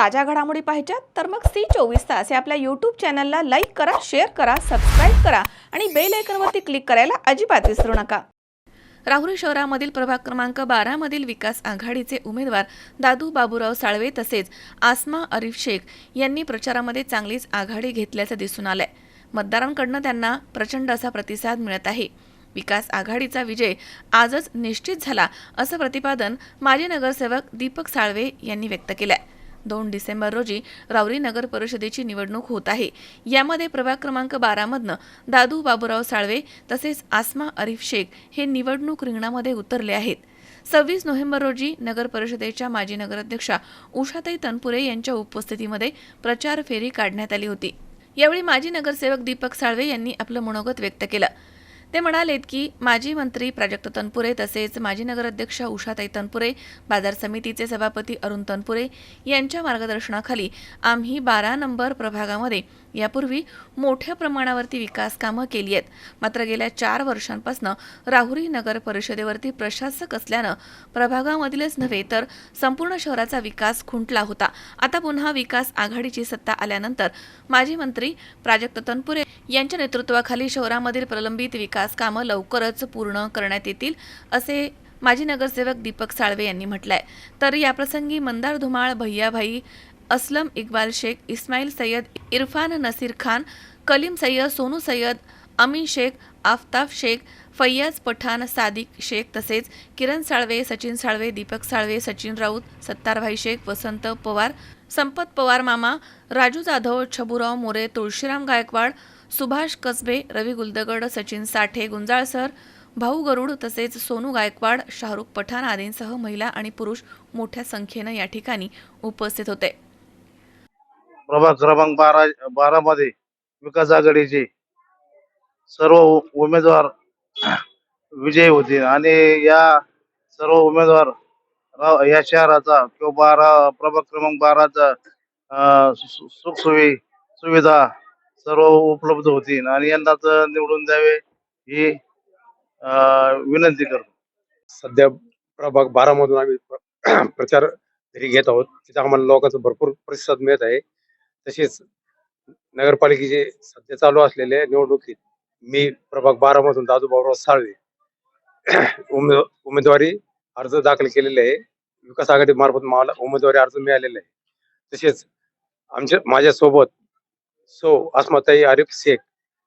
ताज्या घडामोडी पाहिजेत तर मग सी चोवीस तास या आपल्या यूट्यूब चॅनलला लाईक करा शेअर करा सबस्क्राईब करा आणि बेल आयकनवरती क्लिक करायला अजिबात विसरू नका. राहुरी शहरामधील प्रभाग क्रमांक बारामधील विकास आघाडीचे उमेदवार दादू बाबूराव साळवे तसेच आसमा अरिफ शेख यांनी प्रचारामध्ये चांगलीच आघाडी घेतल्याचं दिसून आलंय. मतदारांकडनं त्यांना प्रचंड असा प्रतिसाद मिळत आहे. विकास आघाडीचा विजय आजच निश्चित झाला असं प्रतिपादन माजी नगरसेवक दीपक साळवे यांनी व्यक्त केलंय. दोन डिसेंबर रोजी रावरी नगर परिषदेची निवडणूक होत आहे. यामध्ये प्रभाग क्रमांक बारामधनं दादू बाबूराव साळवे तसेच आसमा अरिफ शेख हे निवडणूक रिंगणामध्ये उतरले आहेत. सव्वीस नोव्हेंबर रोजी नगर परिषदेच्या माजी नगराध्यक्षा उषाताई तनपुरे यांच्या उपस्थितीमध्ये प्रचार फेरी काढण्यात आली होती. यावेळी माजी नगरसेवक दीपक साळवे यांनी आपलं मनोगत व्यक्त केलं. ते म्हणालेत की माजी मंत्री प्राजक्त तनपुरे तसेच माजी नगराध्यक्ष उषाताई तनपुरे बाजार समितीचे सभापती अरुण तनपुरे यांच्या मार्गदर्शनाखाली आम्ही बारा नंबर प्रभागामध्ये यापूर्वी मोठ्या प्रमाणावरती विकास कामं केली आहेत. मात्र गेल्या चार वर्षांपासून राहुरी नगर परिषदेवरती प्रशासक असल्यानं प्रभागामधीलच नव्हे तर संपूर्ण शहराचा विकास खुंटला होता. आता पुन्हा विकास आघाडीची सत्ता आल्यानंतर माजी मंत्री प्राजक्त तनपुरे यांच्या नेतृत्वाखाली शहरामधील प्रलंबित विकास कामं लवकरच पूर्ण करण्यात येतील असे माजी नगरसेवक दीपक साळवे यांनी म्हटलंय. तर याप्रसंगी मंदार धुमाळ भैयाभाई असलम इक्बाल शेख इस्माईल सय्यद इरफान नसीर खान कलीम सय्यद सोनू सय्यद अमीन शेख आफताब शेख फैयाज पठाण सादिक शेख तसेच किरण साळवे सचिन साळवे दीपक साळवे सचिन राऊत सत्तारभाई शेख वसंत पवार संपत पवार मामा राजू जाधव छबुराव मोरे तुळशीराम गायकवाड सुभाष कसबे रवी गुलदगड सचिन साठे गुंजाळ सर भाऊ गरुड तसेच सोनू गायकवाड शाहरुख पठाण आदींसह महिला आणि पुरुष मोठ्या संख्येनं या ठिकाणी उपस्थित होते. प्रभाग क्रमांक बारा बारा मध्ये विकास आघाडीचे सर्व उमेदवार विजयी होते आणि या सर्व उमेदवार या शहराचा किंवा बारा प्रभाग क्रमांक बाराचा अं, सुख सुवि सुविधा सर्व उपलब्ध होतील आणि यंदाच निवडून द्यावे ही विनंती करतो. सध्या प्रभाग बारा मधून आम्ही प्र- प्रचार घरी घेत आहोत. तिथे आम्हाला लोकांचा भरपूर प्रतिसाद मिळत आहे. तसेच नगरपालिकेचे सध्या चालू असलेल्या निवडणुकीत मी प्रभाग बारा मधून दादू बाबूराव साळवे उमेदवारी अर्ज दाखल केलेले आहे. विकास आघाडी मार्फत मला उमेदवारी अर्ज मिळालेला आहे. तसेच आमच्या माझ्यासोबत सो अस्माताई आरिफ शेख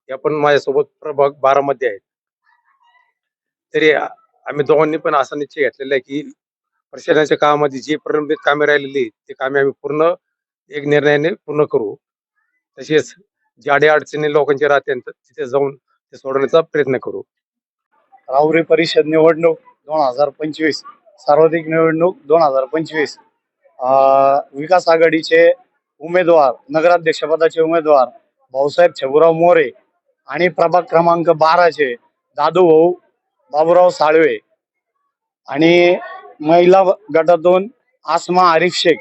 या पण माझ्यासोबत प्रभाग बारा मध्ये आहेत. तरी आम्ही दोघांनी पण असा निश्चय घेतलेला आहे की प्रशासनाच्या कामामध्ये जे प्रलंबित कामे राहिलेली ते कामे आम्ही पूर्ण एक निर्णयाने पूर्ण करू. तसेच जे अडचणी लोकांचे राहते तिथे जाऊन ते सोडवण्याचा प्रयत्न करू. राहुरी परिषद निवडणूक दोन हजार पंचवीस सार्वत्रिक निवडणूक दोन हजार पंचवीस विकास आघाडीचे उमेदवार नगराध्यक्षपदाचे उमेदवार भाऊसाहेब छबुराव मोरे आणि प्रभाग क्रमांक बाराचे दादू भाऊ बाबूराव साळवे आणि महिला गटातून आसमा आरिफ शेख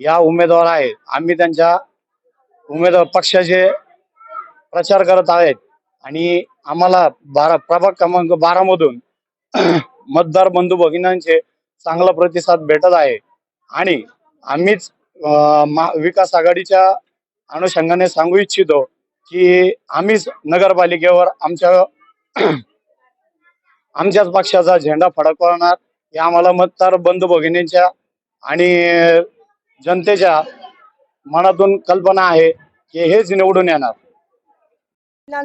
या उमेदवार आहेत. आम्ही त्यांच्या उमेदवार पक्षाचे प्रचार करत आहेत आणि आम्हाला बारा प्रभाग क्रमांक बारामधून मतदार बंधू भगिनींचे चांगला प्रतिसाद भेटत आहे. आणि आम्हीच विकास आघाडीच्या अनुषंगाने सांगू इच्छितो की आम्हीच नगरपालिकेवर आमच्या आमच्याच पक्षाचा झेंडा फडकवणार. हे आम्हाला मतदार बंधू भगिनींच्या आणि जनतेच्या मनातून कल्पना आहे की हेच निवडून येणार.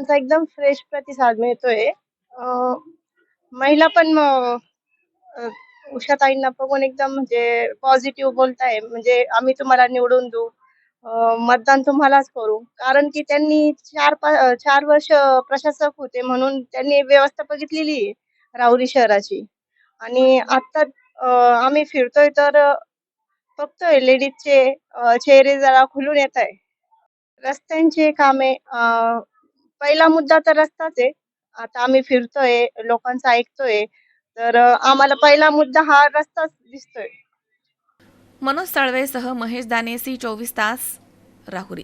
एकदम फ्रेश प्रतिसाद मिळतोय. महिला पण उषाताईंना बघून एकदम म्हणजे पॉझिटिव्ह बोलताय. म्हणजे आम्ही तुम्हाला निवडून देऊ. मतदान तुम्हालाच करू. कारण की त्यांनी चार पा चार वर्ष प्रशासक होते म्हणून त्यांनी व्यवस्था बघितलेली आहे राहुरी शहराची. आणि आता आम्ही फिरतोय तर बघतोय लेडीजचे चेहरे जरा खुलून येत आहे. रस्त्यांचे कामे पहिला मुद्दा तर रस्ताच आहे. आता आम्ही फिरतोय लोकांचं ऐकतोय. तर आम्हाला पहिला मुद्दा हा रस्ताच दिसतोय. मनोज साळवेसह महेश दानेसी चोवीस तास राहुरी.